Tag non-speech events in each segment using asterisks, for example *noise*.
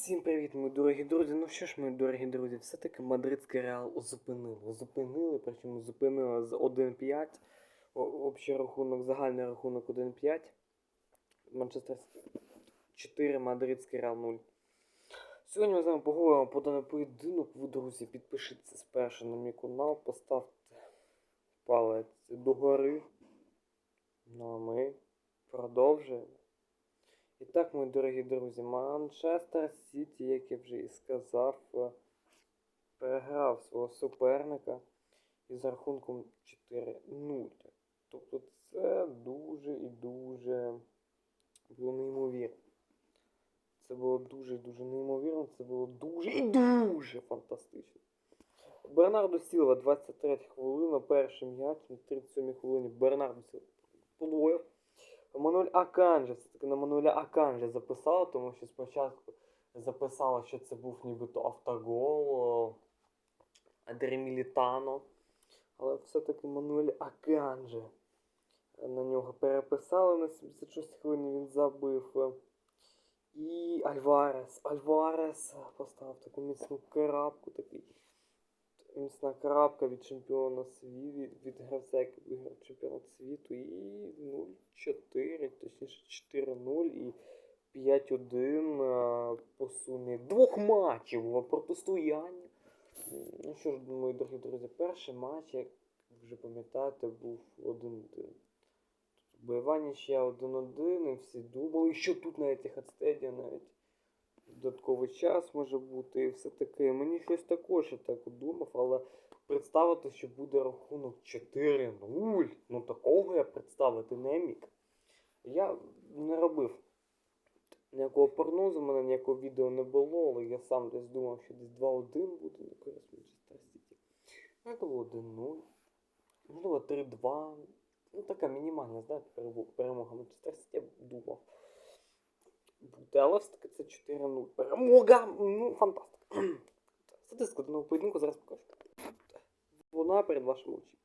Всім привіт, мої дорогі друзі. Ну що ж, мої дорогі друзі, все-таки мадридський реал зупинили. Зупинили, причому зупинили з 1-5. Общий рахунок, загальний рахунок 1-5. Манчестер 4, мадридський реал 0. Сьогодні ми з вами поговоримо про даний поєдинок. Ви, друзі, підпишіться спершу на мій канал, поставте палець догори. Ну а ми продовжуємо. І так, мої дорогі друзі, Манчестер Сіті, як я вже і сказав, е, переграв свого суперника із рахунком 4-0. Тобто це дуже і дуже було неймовірно. Це було дуже-дуже неймовірно, це було дуже і дуже фантастично. Бернардо Сілва, 23 хвилина, перший м'яч, на 37 хвилині Бернардо Сілва подвоїв. Мануель Аканже, все таки на Мануеля Аканже записала, тому що спочатку записала, що це був нібито автогол Адері Мілітано. Але все-таки Мануель Аканже на нього переписали на 76 хвилин він забив. І Альварес. Альварес поставив таку міцну карабку, такий міцна карабка від чемпіона світу, від, гравця, який виграв чемпіонат світу. І 0-4, точніше 4-0 і 5-1 е, по сумі двох матчів в протистоянні. Ну що ж, мої дорогі друзі, перший матч, як вже пам'ятаєте, був 1-1. Боювання ще 1-1, і всі думали, що тут на Etihad Stadium навіть додатковий час може бути і все таке. Мені щось також так думав, але представити, що буде рахунок 4-0, ну такого я представити не міг. Я не робив ніякого прогнозу, в мене ніякого відео не було, але я сам десь думав, що десь 2-1 буде на користь Манчестер Сіті. Можливо, 1-0, можливо 3-2. Ну, така мінімальна, знаєте, перемога, перемога Манчестер Сіті, я думав. Буде, але все-таки це 4-0. Перемога! Ну, фантастика. *clears throat* Статистику даного поєдинку зараз покажу. Вона перед вашими очима.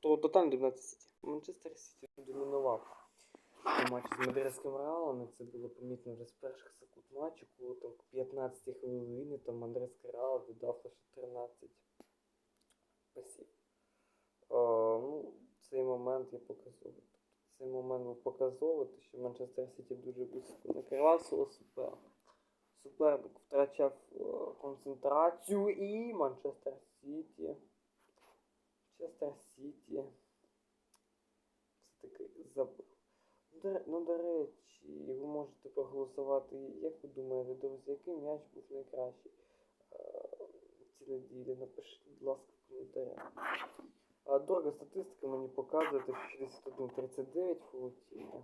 То тотально домінація Сіті. Манчестер Сіті домінував у матчі з Мадридським Реалом. Це було помітно вже з перших секунд матчу, коли там к 15 хвилині там Мадридський Реал віддав лише 13 пасів. Е, ну, цей момент я показовий. Цей момент був показовий, те, що Манчестер Сіті дуже близько накривав свого суперника. Суперник втрачав е, концентрацію і Манчестер Сіті. Манчестер Сіті все-таки забив. Ну, до, ну, речі, ви можете проголосувати. Як ви думаєте, друзі, який м'яч був найкращий е, ці неділі? Напишіть, будь ласка, в коментарях. Дорога статистика мені показує, що 61-39 влучіння,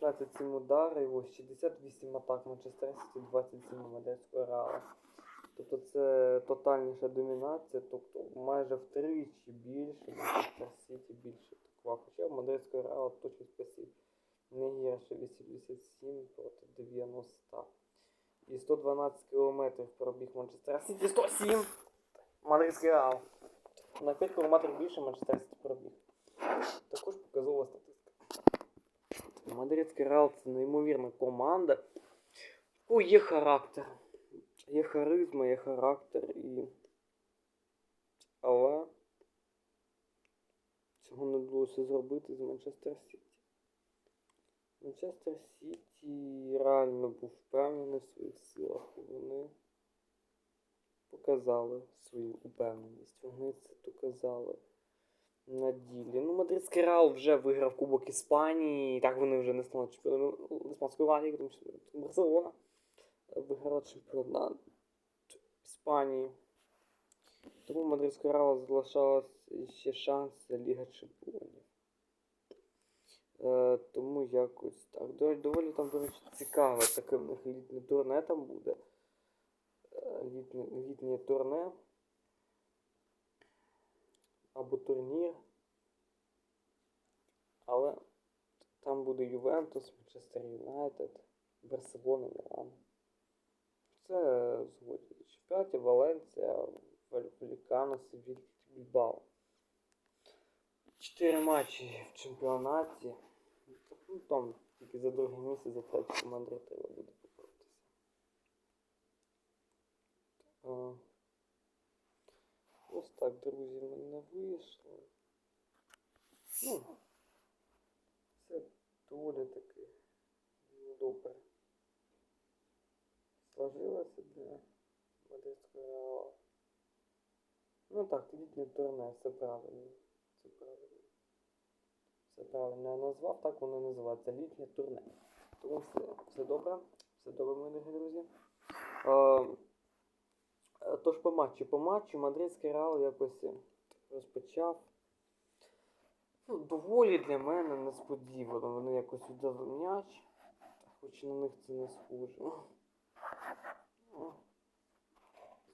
16-7 удари, і ось 68 атак Манчестер Сіті, 27 Мадридського Реала. Тобто це тотальніша домінація, тобто майже втричі більше Манчестер Сіті більше атакував. Хоча Мадридського Реала точність пасів не гірше 87 проти 90. І 112 кілометрів пробіг Манчестер Сіті, 107! Мадридський Реал. На 5 кілометрів більше Манчестер Сіті пробіг. Також показова статистика. Мадридський Реал це неймовірна команда. У є характер. Є харизма, є характер і. Але цього не вдалося зробити з Манчестер Сіті. Манчестер Сіті реально був впевнений в своїх силах. Вони показали свою упевненість. Вони це доказали на ділі. Ну, Мадридський Реал вже виграв Кубок Іспанії. І так вони вже не стануть чемпіоном Іспанської лаги, тому що Барселона виграла чемпіонат Іспанії. Тому Мадридський Реал залишалась ще шанс за Ліга Чемпіонів. Е, тому якось так. Доволі, там, до речі, цікаве них літнє турне там буде. Літнє, турне. Або турнір. Але там буде Ювентус, Манчестер Юнайтед, Барселона, Мілан. Це згодні. Чемпіонаті Валенція, Валікано, Севіль, Більбао. Чотири матчі в чемпіонаті. Ну, там тільки за друге місце, за третє треба буде так, друзі, в мене вийшло. Ну, це доволі таки добре. Сложилося для Мадридського Реала. Ну так, літнє турне, все правильно. Це правильно. Все правильно я назвав, так воно називається літнє турне. Тому все, все добре, все добре, мої друзі. Е, е, тож по матчу, по матчу Мадридський Реал якось розпочав. Ну, доволі для мене несподівано. Вони якось віддали м'яч, хоч на них це не схоже. Ну,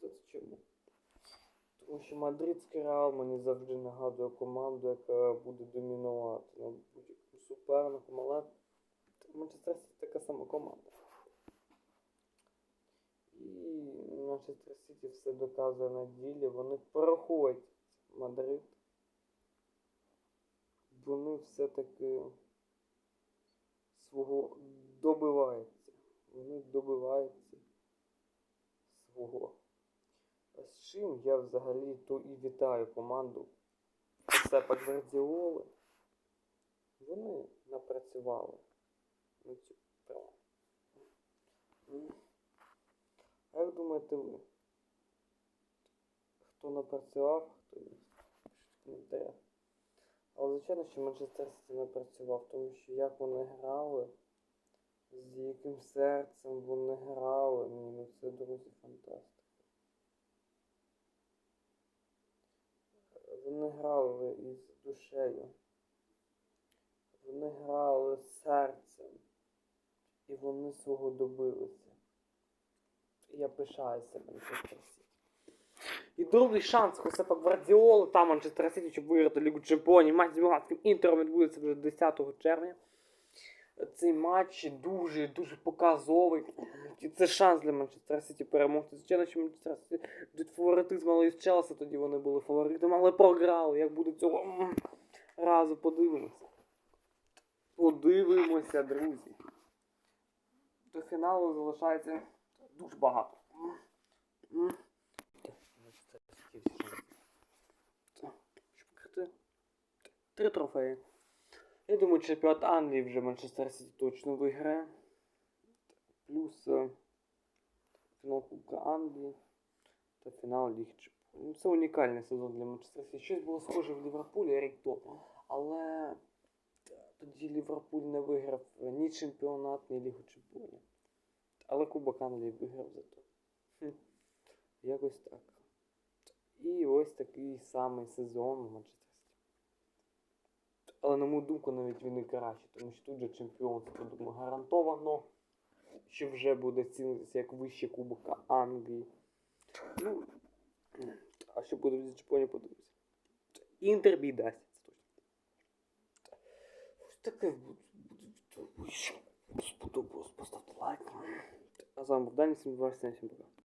Це чому? Тому що Мадридський Реал мені завжди нагадує команду, яка буде домінувати над будь-яким суперником, але Манчестер Сіті така сама команда. І Манчестер Сіті все доказує на ділі. Вони проходять Мадрид. Вони все-таки свого добиваються. Вони добиваються свого. А З чим я взагалі то і вітаю команду Сепа Гвардіоли. Вони напрацювали на цю тему. Як думаєте ви? Хто напрацював, хто ні? В коментарях. Але звичайно, що Манчестер Сіті напрацював, тому що як вони грали, з яким серцем вони грали, ні, ну це друзі фантастика. Вони грали із душею. Вони грали серцем. І вони свого добилися. Я пишаюся Манчестер Сіті. І другий шанс Хосепа Гвардіоли та Манчестер Сіті, щоб виграти Лігу Чемпіонів. Матч з Міланським Інтером відбудеться вже 10 червня. Цей матч дуже дуже показовий. Це шанс для Манчестер Сіті перемогти. Звичайно, що Манчестер Сіті будуть фаворитизм, але із Челсі тоді вони були фаворитами, але програли. Як буде цього разу, подивимося. Подивимося, друзі. До фіналу залишається дуже багато. Три трофеї. Я думаю, чемпіонат Англії вже Манчестер Сіті точно виграє. Плюс е, фінал Кубка Англії та фінал Ліги Чемпіонів. Ну, Це унікальний сезон для Манчестер Сіті. Щось було схоже в Ліверпулі рік тому. Але тоді Ліверпуль не виграв ні чемпіонат, ні Лігу Чемпіонів. Але Кубок Англії виграв зато. Хм. Якось так. І ось такий самий сезон у Манчестер. Але на мою думку, навіть він і кращий, тому що тут же чемпіонство, думаю, гарантовано, що вже буде цінитися як вище Кубка Англії. Ну, а що буде в Лізі чемпіонів, подивимося. Інтер бій дасть, це точно. Ось таке. Сподобалось, поставте лайк. А з вами був Дані, всім пока.